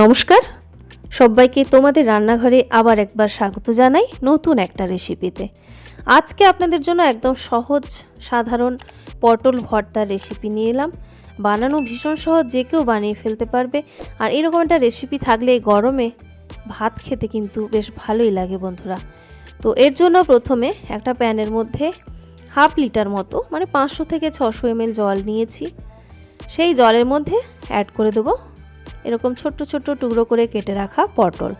নমস্কার। সবাইকে তোমাদের রান্নাঘরে আবার একবার স্বাগত জানাই নতুন একটা রেসিপিতে। আজকে আপনাদের জন্য একদম সহজ, সাধারণ পটল ভর্তার রেসিপি নিয়ে এলাম। বানানো ভীষণ সহজ, যে কেউ বানিয়ে ফেলতে পারবে। আর এরকম একটা রেসিপি থাকলে গরমে ভাত খেতে কিন্তু বেশ ভালোই লাগে বন্ধুরা। তো এর জন্য প্রথমে একটা প্যানের মধ্যে হাফ লিটার মতো মানে পাঁচশো থেকে ছশো এমএল জল নিয়েছি। সেই জলের মধ্যে অ্যাড করে দেবো এরকম ছোট্ট ছোট্ট টুকরো করে কেটে রাখা পটল।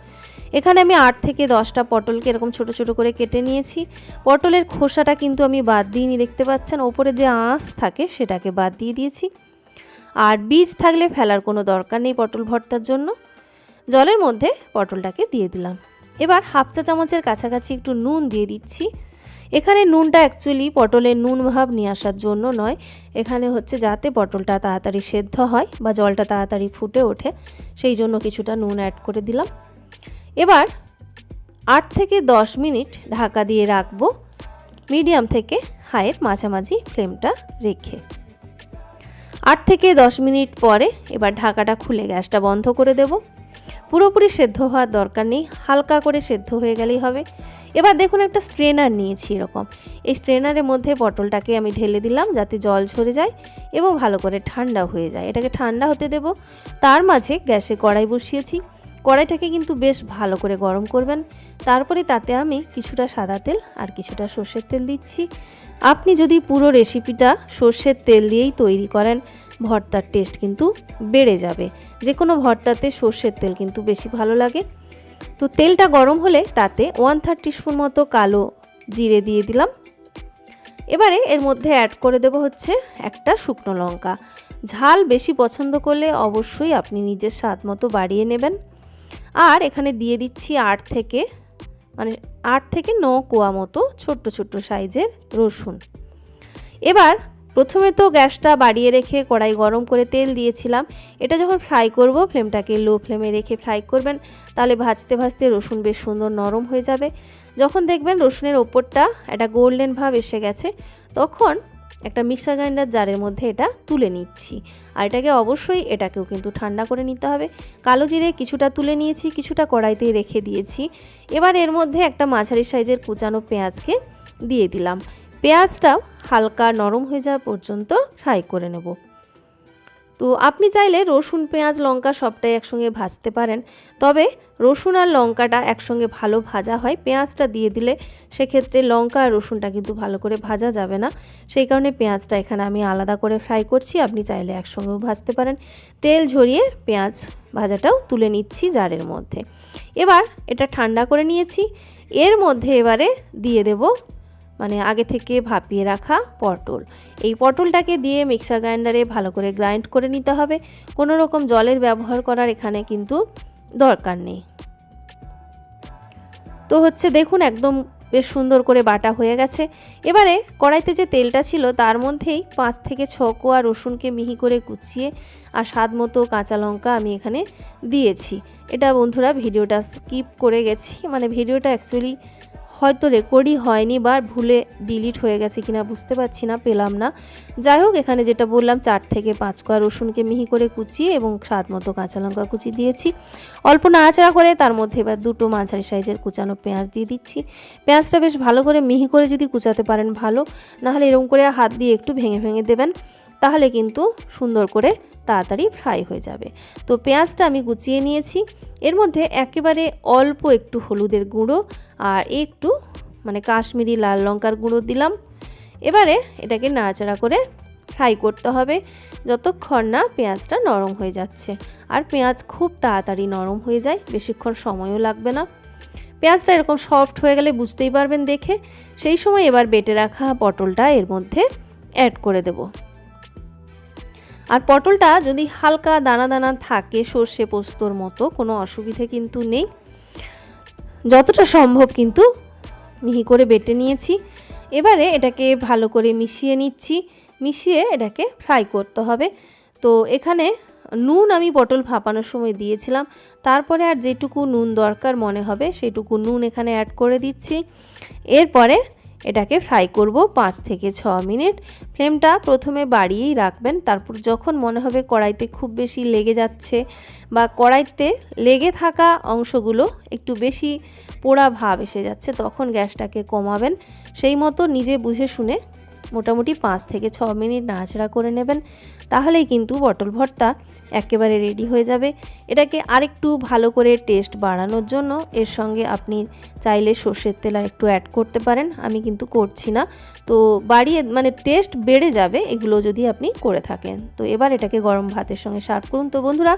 এখানে আমি আট থেকে দশটা পটলকে এরকম ছোট ছোট করে কেটে নিয়েছি। পটলের খোসাটা কিন্তু আমি বাদ দিইনি, দেখতে পাচ্ছেন? ওপরে যে আঁশ থাকে সেটাকে বাদ দিয়ে দিয়েছি। আর বীজ থাকলে ফেলার কোনো দরকার নেই পটল ভর্তার জন্য। জলের মধ্যে পটলটাকে দিয়ে দিলাম। এবার হাফ চা চামচের কাছাকাছি একটু নুন দিয়ে দিচ্ছি। এখানে নুনটা অ্যাকচুয়ালি পটলের নুন ভাব নিয়ে আসার জন্য নয়। এখানে হচ্ছে যাতে পটলটা তাড়াতাড়ি সেদ্ধ হয় বা জলটা তাড়াতাড়ি ফুটে ওঠে, সেই জন্য কিছুটা নুন অ্যাড করে দিলাম। এবার আট থেকে দশ মিনিট ঢাকা দিয়ে রাখব মিডিয়াম থেকে হাইয়ের মাঝামাঝি ফ্লেমটা রেখে। আট থেকে দশ মিনিট পরে এবার ঢাকাটা খুলে গ্যাসটা বন্ধ করে দেব। পুরোপুরি সেদ্ধ হওয়ার দরকার নেই, হালকা করে সেদ্ধ হয়ে গেলেই হবে। এবার দেখুন একটা স্ট্রেনার নিয়েছি এরকম। এই স্ট্রেনারের মধ্যে পটলটাকে আমি ঢেলে দিলাম যাতে জল ঝরে যায় এবং ভালো করে ঠান্ডা হয়ে যায়। এটাকে ঠান্ডা হতে দেব। তার মাঝে গ্যাসে কড়াই বসিয়েছি। কড়াইটাকে কিন্তু বেশ ভালো করে গরম করবেন। তারপরে তাতে আমি কিছুটা সাদা তেল আর কিছুটা সর্ষের তেল দিচ্ছি। আপনি যদি পুরো রেসিপিটা সর্ষের তেল দিয়েই তৈরি করেন, ভর্তার টেস্ট কিন্তু বেড়ে যাবে। যে কোনো ভর্তাতে সর্ষের তেল কিন্তু বেশি ভালো লাগে। তো তেলটা গরম হলে তাতে ওয়ান থার্ড স্পুন মতো কালো জিরে দিয়ে দিলাম। এবারে এর মধ্যে অ্যাড করে দেব হচ্ছে একটা শুকনো লঙ্কা। ঝাল বেশি পছন্দ করলে অবশ্যই আপনি নিজের স্বাদ মতো বাড়িয়ে নেবেন। আর এখানে দিয়ে দিচ্ছি আট থেকে মানে আট থেকে ন কোয়া মতো ছোট্ট ছোট্ট সাইজের রসুন। এবার প্রথমে তো গ্যাসটা বাড়িয়ে রেখে কড়াই গরম করে তেল দিয়েছিলাম। এটা যখন ফ্রাই করব, ফ্লেমটাকে লো ফ্লেমে রেখে ফ্রাই করবেন, তাহলে ভাজতে ভাজতে রসুন বেশ সুন্দর নরম হয়ে যাবে। যখন দেখবেন রসুনের ওপরটা একটা গোল্ডেন ভাব এসে গেছে, তখন একটা মিক্সার গ্রাইন্ডার জারের মধ্যে এটা তুলে নিচ্ছি। আর এটাকে অবশ্যই এটাকেও কিন্তু ঠান্ডা করে নিতে হবে। কালো জিরে কিছুটা তুলে নিয়েছি, কিছুটা কড়াইতেই রেখে দিয়েছি। এবার এর মধ্যে একটা মাঝারি সাইজের কুচানো পেঁয়াজকে দিয়ে দিলাম। পেঁয়াজটাও হালকা নরম হয়ে যাওয়া পর্যন্ত ফ্রাই করে নেব। তো আপনি চাইলে রসুন, পেঁয়াজ, লঙ্কা সবটাই একসঙ্গে ভাজতে পারেন। তবে রসুন আর লঙ্কাটা একসঙ্গে ভালো ভাজা হয়। পেঁয়াজটা দিয়ে দিলে সেক্ষেত্রে লঙ্কা আর রসুনটা কিন্তু ভালো করে ভাজা যাবে না। সেই কারণে পেঁয়াজটা এখানে আমি আলাদা করে ফ্রাই করছি। আপনি চাইলে একসঙ্গেও ভাজতে পারেন। তেল ঝরিয়ে পেঁয়াজ ভাজাটাও তুলে নিচ্ছি জারের মধ্যে। এবার এটা ঠান্ডা করে নিয়েছি। এর মধ্যে এবারে দিয়ে দেব মানে আগে থেকে ভাপিয়ে রাখা পটল। এই পটলটাকে দিয়ে মিক্সার গ্রাইন্ডারে ভালো করে গ্রাইন্ড করে নিতে হবে। কোনো রকম জলের ব্যবহার করার এখানে কিন্তু দরকার নেই। তো হচ্ছে দেখুন একদম বেশ সুন্দর করে বাটা হয়ে গেছে। এবারে কড়াইতে যে তেলটা ছিল তার মধ্যেই পাঁচ থেকে ছ কোয়া রসুনকে মিহি করে কুচিয়ে আর স্বাদ মতো কাঁচা লঙ্কা আমি এখানে দিয়েছি। এটা বন্ধুরা ভিডিওটা স্কিপ করে গেছি। মানে ভিডিওটা অ্যাকচুয়ালি হয়তো রেকর্ডই হয়নি বা ভুলে ডিলিট হয়ে গেছে কিনা বুঝতে পারছি না, পেলাম না। যাই হোক, এখানে যেটা বললাম, চার থেকে পাঁচ কোয়া রসুনকে মিহি করে কুচিয়ে এবং স্বাদ মতো কাঁচা লঙ্কা কুচি দিয়েছি। অল্প নাড়াচাড়া করে তার মধ্যে এবার দুটো মাঝারি সাইজের কুচানো পেঁয়াজ দিয়ে দিচ্ছি। পেঁয়াজটা বেশ ভালো করে মিহি করে যদি কুচাতে পারেন ভালো, নাহলে এরকম করে হাত দিয়ে একটু ভেঙে ভেঙে দেবেন। তাহলে কিন্তু সুন্দর করে তাড়াতাড়ি ফ্রাই হয়ে যাবে। তো পেঁয়াজটা আমি গুছিয়ে নিয়েছি। এর মধ্যে একেবারে অল্প একটু হলুদের গুঁড়ো আর একটু মানে কাশ্মীরি লাল লঙ্কার গুঁড়ো দিলাম। এবারে এটাকে নাড়াচাড়া করে ফ্রাই করতে হবে। যতক্ষণ না পেঁয়াজটা নরম হয়ে যাচ্ছে। আর পেঁয়াজ খুব তাড়াতাড়ি নরম হয়ে যায়, বেশিক্ষণ সময়ও লাগবে না। পেঁয়াজটা এরকম সফট হয়ে গেলে বুঝতেই পারবেন দেখে। সেই সময় এবার বেটে রাখা পটলটা এর মধ্যে অ্যাড করে দেবো। আর পটলটা যদি হালকা দানা দানা থাকে, সর্ষে পোস্তর মতো, কোনো অসুবিধে কিন্তু নেই। যতটা সম্ভব কিন্তু মিহি করে বেটে নিয়েছি। এবারে এটাকে ভালো করে মিশিয়ে নিচ্ছি। মিশিয়ে এটাকে ফ্রাই করতে হবে। তো এখানে নুন আমি পটল ভাপানোর সময় দিয়েছিলাম। তারপরে আর যেটুকু নুন দরকার মনে হবে, সেটুকু নুন এখানে অ্যাড করে দিচ্ছি। এরপরে এটাকে ফ্রাই করব পাঁচ থেকে ছ মিনিট। ফ্লেমটা প্রথমে বাড়িয়েই রাখবেন, তারপর যখন মনে হবে কড়াইতে খুব বেশি লেগে যাচ্ছে বা কড়াইতে লেগে থাকা অংশগুলো একটু বেশি পোড়া ভাব এসে যাচ্ছে, তখন গ্যাসটাকে কমাবেন। সেই মতো নিজে বুঝে শুনে মোটামুটি পাঁচ থেকে ছ মিনিট নাড়াচাড়া করে নেবেন। তাহলেই কিন্তু পটল ভর্তা একেবারে রেডি হয়ে যাবে। এটাকে আরেকটু ভালো করে টেস্ট বাড়ানোর জন্য এর সঙ্গে আপনি চাইলে সর্ষের তেল আর একটু অ্যাড করতে পারেন। আমি কিন্তু করছি না। তো বাড়িয়ে মানে টেস্ট বেড়ে যাবে এগুলো যদি আপনি করে থাকেন। তো এবার এটাকে গরম ভাতের সঙ্গে সার্ভ করুন। তো বন্ধুরা,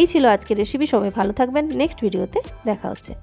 এই ছিল আজকের রেসিপি সবাই ভালো থাকবেন। নেক্সট ভিডিওতে দেখা হচ্ছে।